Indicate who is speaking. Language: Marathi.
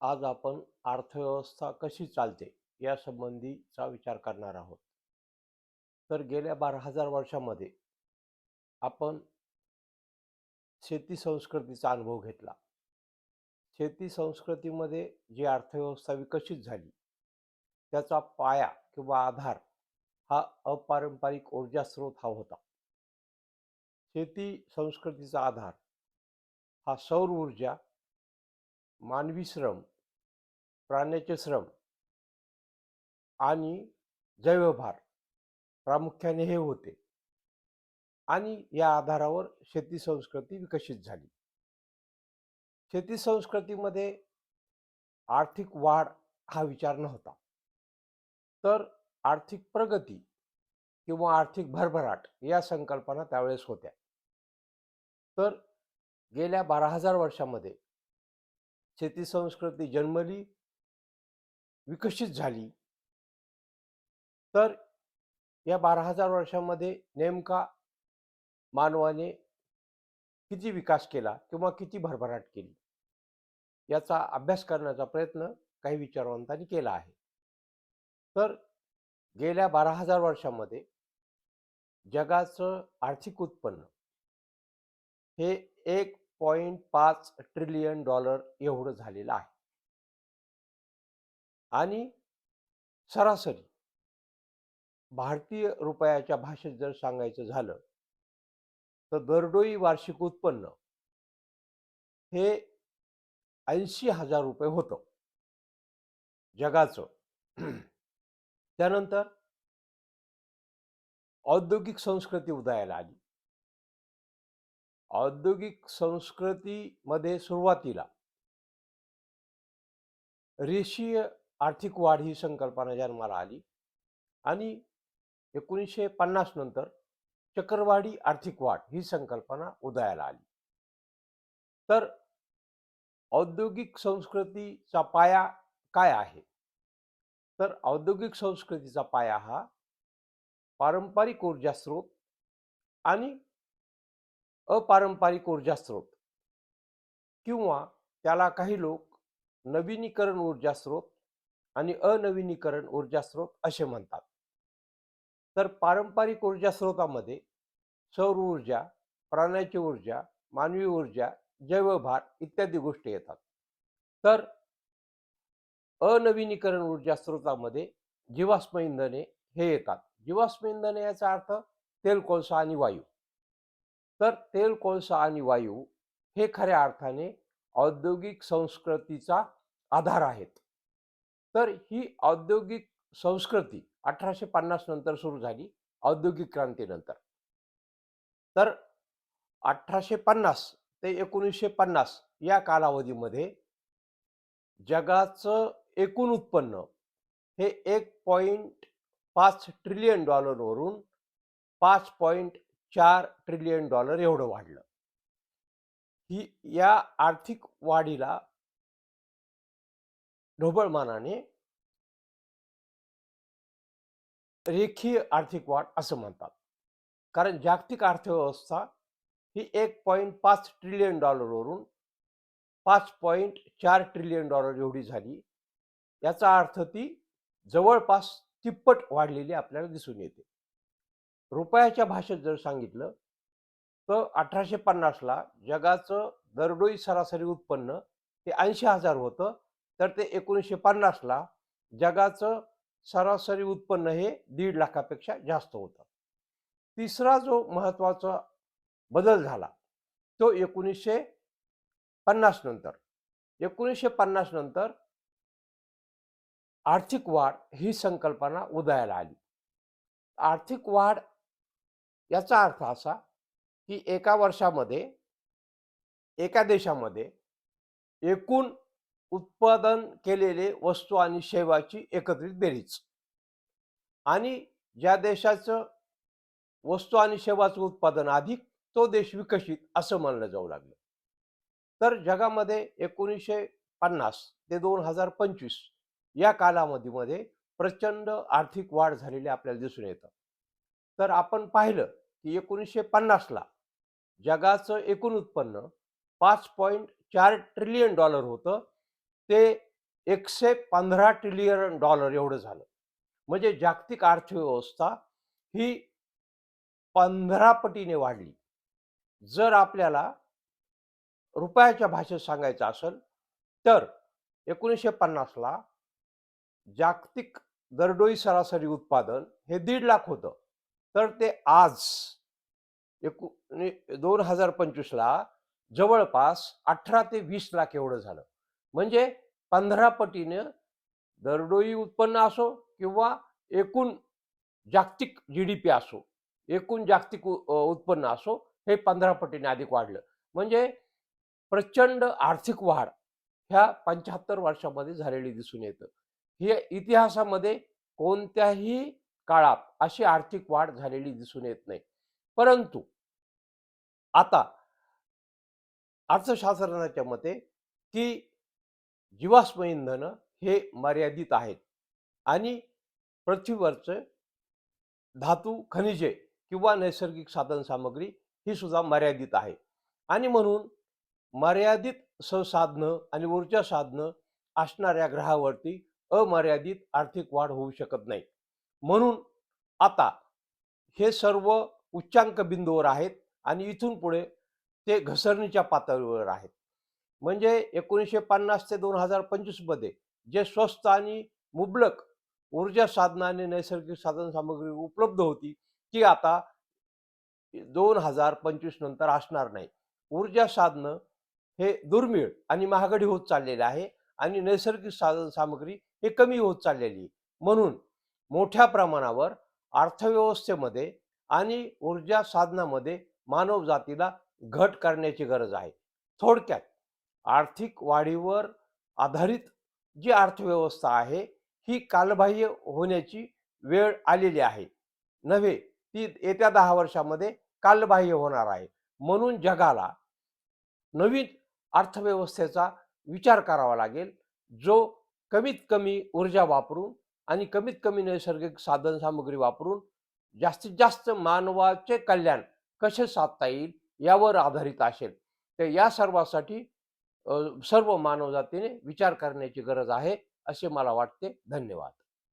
Speaker 1: आज आपण अर्थव्यवस्था कशी चालते या संबंधीचा विचार करणार आहोत. तर गेल्या बारा हजार वर्षामध्ये आपण शेती संस्कृतीचा अनुभव घेतला. शेती संस्कृतीमध्ये जी अर्थव्यवस्था विकसित झाली त्याचा पाया किंवा आधार हा अपारंपरिक ऊर्जा स्रोत हा होता. शेती संस्कृतीचा आधार हा सौर ऊर्जा मानवी श्रम प्राण्याचे श्रम आणि जैवभार प्रामुख्याने हे होते. आणि या आधारावर शेती संस्कृती विकसित झाली. शेती संस्कृतीमध्ये आर्थिक वाढ हा विचार नव्हता. तर आर्थिक प्रगती किंवा आर्थिक भरभराट या संकल्पना त्यावेळेस होत्या. तर गेल्या बारा हजार वर्षामध्ये शेती संस्कृती जन्मली विकसित झाली. तर या बारा हजार वर्षामध्ये नेमका मानवाने किती विकास केला किंवा किती भरभराट केली? याचा अभ्यास करण्याचा प्रयत्न काही विचारवंतांनी केला आहे. तर गेल्या बारा हजार वर्षामध्ये जगाचं आर्थिक उत्पन्न हे एक पॉईंट पाच ट्रिलियन डॉलर एवढं झालेलं आहे. आणि सरासरी भारतीय रुपयाच्या भाषेत जर सांगायचं झालं तर दरडोई वार्षिक उत्पन्न हे ऐंशी हजार रुपये होतं. जगाचं. त्यानंतर औद्योगिक संस्कृती उदयाला आली. औद्योगिक संस्कृतीमध्ये सुरुवातीला रेषीय आर्थिक वाढ ही संकल्पना जन्माला आली आणि एकोणीसशे पन्नास नंतर चक्रवाढी आर्थिक वाढ ही संकल्पना उदयाला आली. तर औद्योगिक संस्कृतीचा पाया काय आहे? तर औद्योगिक संस्कृतीचा पाया हा पारंपरिक ऊर्जा स्रोत आणि अपारंपरिक ऊर्जा स्रोत. किंवा त्याला काही लोक नवीनीकरण ऊर्जा स्रोत आणि अनवीनीकरण ऊर्जा स्रोत असे म्हणतात. तर पारंपरिक ऊर्जा स्रोतामध्ये सौर ऊर्जा प्राण्याची ऊर्जा मानवी ऊर्जा जैवभार इत्यादी गोष्टी येतात. तर अनवीनीकरण ऊर्जा स्रोतामध्ये जीवाश्म इंधने हे येतात. जीवाश्म इंधने याचा अर्थ तेल कोळसा आणि वायू. तर तेल कोळसा आणि वायू हे खऱ्या अर्थाने औद्योगिक संस्कृतीचा आधार आहेत. तर ही औद्योगिक संस्कृती अठराशे पन्नास नंतर सुरू झाली औद्योगिक क्रांतीनंतर. तर अठराशे पन्नास ते एकोणीसशे पन्नास या कालावधीमध्ये जगाचं एकूण उत्पन्न हे एक पॉईंट पाच ट्रिलियन डॉलरवरून पाच पॉईंट चार ट्रिलियन डॉलर एवढं वाढलं. ही या आर्थिक वाढीला ढोबळमानाने रेखीय आर्थिक वाढ असं म्हणतात. कारण जागतिक अर्थव्यवस्था ही एक पॉईंट पाच ट्रिलियन डॉलरवरून पाच पॉईंट चार ट्रिलियन डॉलर एवढी झाली. याचा अर्थ ती जवळपास तिप्पट वाढलेली आपल्याला दिसून येते. रुपयाच्या भाषेत जर सांगितलं तर अठराशे पन्नासला जगाचं दरडोई सरासरी उत्पन्न हे ऐंशी हजार होतं. तर ते एकोणीसशे पन्नासला जगाचं सरासरी उत्पन्न हे दीड लाखापेक्षा जास्त होतं. तिसरा जो महत्त्वाचा बदल झाला तो एकोणीसशे पन्नास नंतर. एकोणीसशे पन्नास नंतर आर्थिक वाढ ही संकल्पना उदयाला आली. आर्थिक वाढ याचा अर्थ असा की एका वर्षामध्ये एका देशामध्ये एकूण उत्पादन केलेले वस्तू आणि सेवाची एकत्रित बेरीज. आणि ज्या देशाचं वस्तू आणि सेवाचं उत्पादन अधिक तो देश विकसित असं मानलं जाऊ लागलं. तर जगामध्ये एकोणीसशे पन्नास ते दोन हजार पंचवीस या कालावधीमध्ये प्रचंड आर्थिक वाढ झालेली आपल्याला दिसून येतं. तर आपण पाहिलं की एकोणीसशे पन्नासला जगाचं एकूण उत्पन्न पाच पॉईंट चार ट्रिलियन डॉलर होतं. ते एकशे पंधरा ट्रिलियन डॉलर एवढं झालं. म्हणजे जागतिक अर्थव्यवस्था ही पंधरा पटीने वाढली. जर आपल्याला रुपयाच्या भाषेत सांगायचं असेल तर एकोणीसशे पन्नासला जागतिक दरडोई सरासरी उत्पादन हे दीड लाख होतं. तर ते आज एकू दोन हजार पंचवीसला जवळपास अठरा ते वीस लाख एवढं झालं. म्हणजे पंधरा पटीनं दरडोई उत्पन्न असो किंवा एकूण जागतिक जी डी पी असो एकूण जागतिक उत्पन्न असो हे पंधरा पटीने अधिक वाढलं. म्हणजे प्रचंड आर्थिक वाढ ह्या पंच्याहत्तर वर्षामध्ये झालेली दिसून येतं. हे इतिहासामध्ये कोणत्याही काळात अशी आर्थिक वाढ झालेली दिसून येत नाही. परंतु आता अर्थशास्त्रज्ञाच्या मते की जीवाश्म इंधन हे मर्यादित आहेत आणि पृथ्वीवरचे धातू खनिजे किंवा नैसर्गिक साधनसामग्री ही सुद्धा मर्यादित आहे. आणि म्हणून मर्यादित संसाधनं आणि ऊर्जा साधनं असणाऱ्या ग्रहावरती अमर्यादित आर्थिक वाढ होऊ शकत नाही. म्हणून आता हे सर्व उच्चांक बिंदूवर आहेत आणि इथून पुढे ते घसरणीच्या पातळीवर आहेत म्हणजे एकोणीसशे पन्नास ते दोन हजार पंचवीसमध्ये जे स्वस्त आणि मुबलक ऊर्जा साधनं आणि नैसर्गिक साधनसामग्री उपलब्ध होती ती आता दोन हजार पंचवीस नंतर असणार नाही ऊर्जा साधनं हे दुर्मिळ आणि महागडी होत चाललेले आहे आणि नैसर्गिक साधन सामग्री हे कमी होत चाललेली आहे. म्हणून मोठ्या प्रमाणावर अर्थव्यवस्थेमध्ये आणि ऊर्जा साधनामध्ये मानव जातीला घट करण्याची गरज आहे. थोडक्यात आर्थिक वाढीवर आधारित जी अर्थव्यवस्था आहे ही कालबाह्य होण्याची वेळ आलेली आहे. नव्हे ती येत्या दहा वर्षामध्ये कालबाह्य होणार आहे. म्हणून जगाला नवीन अर्थव्यवस्थेचा विचार करावा लागेल जो कमीत कमी ऊर्जा वापरून आणि कमीत कमी नैसर्गिक साधनसामग्री वापरून जास्तीत जास्त मानवाचे कल्याण कसे साधता येईल यावर आधारित असेल. तर या सर्वासाठी सर्व मानवजातीने विचार करण्याची गरज आहे असे मला वाटते. धन्यवाद.